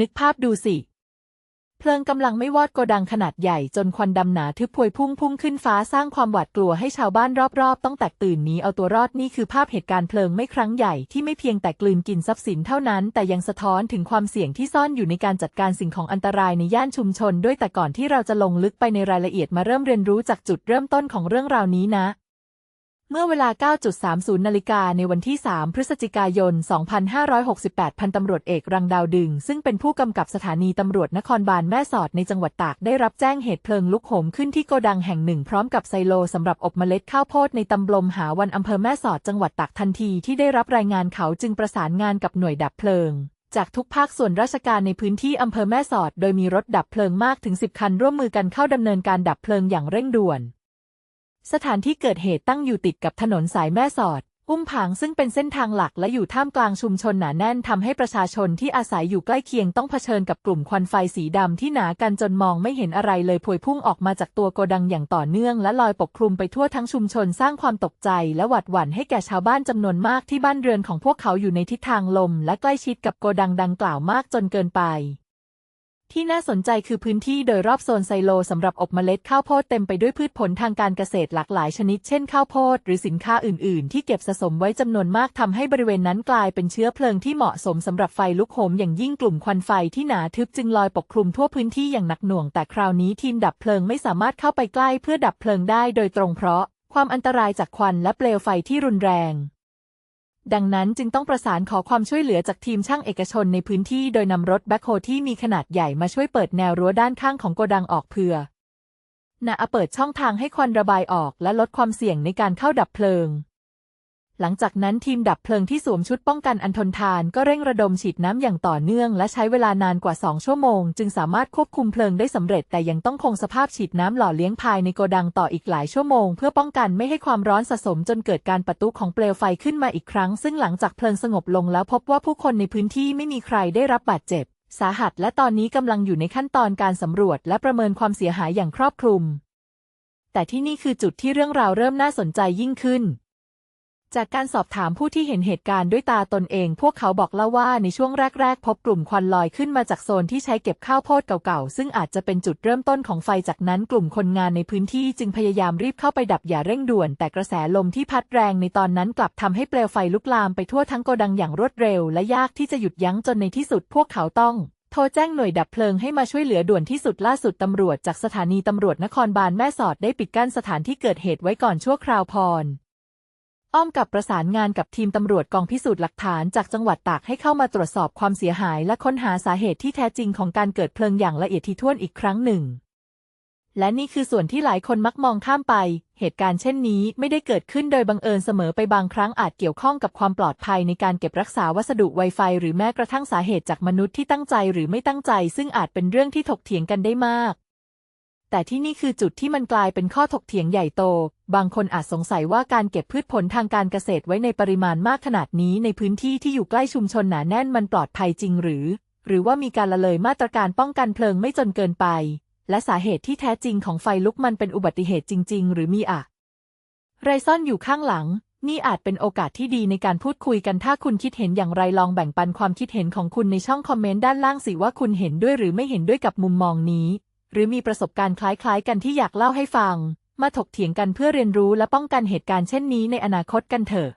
นึกภาพดูสิ เพลิงกำลังไม่วอดโกดังขนาดใหญ่จนควันดำหนาทึบพวยพุ่งพุ่งขึ้นฟ้าสร้างความหวาดกลัวให้ชาวบ้านรอบๆ ต้องแตกตื่นหนีเอาตัวรอดนี่คือภาพเหตุการณ์เพลิงไม่ครั้งใหญ่ที่ไม่เพียงแต่กลืนกินทรัพย์สินเท่านั้น แต่ยังสะท้อนถึงความเสี่ยงที่ซ่อนอยู่ในการจัดการสิ่งของอันตรายในย่านชุมชน ด้วยแต่ก่อนที่เราจะลงลึกไปในรายละเอียดมาเริ่มเรียนรู้จากจุดเริ่มต้นของเรื่องราวนี้นะ เมื่อเวลา 9.30 นาฬิกาในวันที่ 3 พฤศจิกายน 2568 พันตำรวจเอกรังดาวดึง ซึ่งเป็นผู้กำกับสถานีตำรวจนครบาลแม่สอดในจังหวัดตาก ได้รับแจ้งเหตุเพลิงลุกโหมขึ้นที่โกดังแห่งหนึ่งพร้อมกับไซโลสำหรับอบเมล็ดข้าวโพดในตำบลหาวันอำเภอแม่สอดจังหวัดตากทันทีที่ได้รับรายงานเขาจึงประสานงานกับหน่วยดับเพลิงจากทุกภาคส่วนราชการในพื้นที่อำเภอแม่สอด โดยมีรถดับเพลิงมากถึง 10 คันร่วมมือกันเข้าดำเนินการดับเพลิงอย่างเร่งด่วน สถานที่เกิดเหตุตั้งอยู่ติดกับถนนสายแม่สอด อุ้มผางซึ่งเป็นเส้นทางหลักและอยู่ท่ามกลางชุมชนหนาแน่นทำให้ประชาชนที่อาศัยอยู่ใกล้เคียงต้องเผชิญกับกลุ่มควันไฟสีดำที่หนากันจนมองไม่เห็นอะไรเลยพวยพุ่งออกมาจากตัวโกดังอย่างต่อเนื่อง และลอยปกคลุมไปทั่วทั้งชุมชนสร้างความตกใจและหวาดหวั่นให้แก่ชาวบ้านจำนวนมากที่บ้านเรือนของพวกเขาอยู่ในทิศทางลม และใกล้ชิดกับโกดังดังกล่าวมากจนเกินไป ที่น่าสนใจคือพื้นที่โดยรอบโซนไซโลสำหรับอบเมล็ดข้าวโพดเต็มไปด้วยพืชผลทางการเกษตรหลากหลายชนิดเช่นข้าวโพดหรือสินค้าอื่น ๆ ที่เก็บสะสมไว้จำนวนมากทำให้บริเวณนั้นกลายเป็นเชื้อเพลิงที่เหมาะสมสำหรับไฟลุกโหมอย่างยิ่งกลุ่มควันไฟที่หนาทึบจึงลอยปกคลุมทั่วพื้นที่อย่างหนักหน่วง แต่คราวนี้ทีมดับเพลิงไม่สามารถเข้าไปใกล้เพื่อดับเพลิงได้โดยตรงเพราะความอันตรายจากควันและเปลวไฟที่รุนแรง ดังนั้นจึงต้องประสานขอความช่วยเหลือจากทีมช่างเอกชนในพื้นที่โดยนำรถแบ็คโฮที่มีขนาดใหญ่มาช่วยเปิดแนวรั้วด้านข้างของโกดังออกเพื่อนะเปิดช่องทางให้ควันระบายออกและลดความเสี่ยงในการเข้าดับเพลิง หลังจากนั้นทีมดับเพลิงที่สวมชุดป้องกันอันทนทานก็เร่งระดมฉีดน้ำอย่างต่อเนื่องและใช้เวลานานกว่า 2 ชั่วโมง จึงสามารถควบคุมเพลิงได้สำเร็จแต่ยังต้องคงสภาพฉีดน้ำหล่อเลี้ยงภายในโกดังต่ออีกหลายชั่วโมง เพื่อป้องกันไม่ให้ความร้อนสะสมจนเกิดการปะทุของเปลวไฟขึ้นมาอีกครั้ง ซึ่งหลังจากเพลิงสงบลงแล้วพบว่าผู้คนในพื้นที่ไม่มีใครได้รับบาดเจ็บ สาหัส และตอนนี้กำลังอยู่ในขั้นตอนการสำรวจ และประเมินความเสียหายอย่างครอบคลุม แต่ที่นี่คือจุดที่เรื่องราวเริ่มน่าสนใจยิ่งขึ้น จากการสอบถามผู้ที่เห็นเหตุการณ์ด้วยตาตนเอง พวกเขาบอกเล่าว่าในช่วงแรก ๆ พบกลุ่มควันลอยขึ้นมาจากโซนที่ใช้เก็บข้าวโพดเก่าๆ ซึ่งอาจจะเป็นจุดเริ่มต้นของไฟจากนั้นกลุ่มคนงานในพื้นที่จึงพยายามรีบเข้าไปดับอย่าเร่งด่วน แต่กระแสลมที่พัดแรงในตอนนั้นกลับทำให้เปลวไฟลุกลามไปทั่วทั้งโกดังอย่างรวดเร็ว และยากที่จะหยุดยั้งจนในที่สุดพวกเขาต้องโทรแจ้งหน่วยดับเพลิงให้มาช่วยเหลือด่วนที่สุดล่าสุดตำรวจจากสถานีตำรวจนครบาลแม่สอดได้ปิดกั้นสถานที่เกิดเหตุไว้ก่อนชั่วคราวพร อ้อมกับประสานงานกับทีมตำรวจกองพิสูจน์หลักฐานจากจังหวัดตากให้เข้ามาตรวจสอบความเสียหายและค้นหาสาเหตุที่แท้จริงของการเกิดเพลิงอย่างละเอียดถี่ถ้วนอีกครั้งหนึ่ง และนี่คือส่วนที่หลายคนมักมองข้ามไป เหตุการณ์เช่นนี้ไม่ได้เกิดขึ้นโดยบังเอิญเสมอไปบางครั้งอาจเกี่ยวข้องกับความปลอดภัยในการเก็บรักษาวัสดุไวไฟหรือแม้กระทั่งสาเหตุจากมนุษย์ที่ตั้งใจหรือไม่ตั้งใจ ซึ่งอาจเป็นเรื่องที่ถกเถียงกันได้มาก แต่ที่นี่คือจุดที่มันกลายเป็นข้อถกเถียงใหญ่โต บางคนอาจสงสัยว่าการเก็บพืชผลทางการเกษตรไว้ในปริมาณมากขนาดนี้ในพื้นที่ที่อยู่ใกล้ชุมชนหนาแน่นมันปลอดภัยจริงหรือ หรือว่ามีการละเลยมาตรการป้องกันเพลิงไม่จนเกินไป และสาเหตุที่แท้จริงของไฟลุกมันเป็นอุบัติเหตุจริง ๆ หรือมีอะไรซ่อนอยู่ข้างหลัง นี่อาจเป็นโอกาสที่ดีในการพูดคุยกันถ้าคุณคิดเห็นอย่างไรลองแบ่งปันความคิดเห็นของคุณในช่องคอมเมนต์ด้านล่างสิว่าคุณเห็นด้วยหรือไม่เห็นด้วยกับมุมมองนี้ หรือมีประสบการณ์คล้ายๆ กันที่อยากเล่าให้ฟัง มาถกเถียงกันเพื่อเรียนรู้และป้องกันเหตุการณ์เช่นนี้ในอนาคตกันเถอะ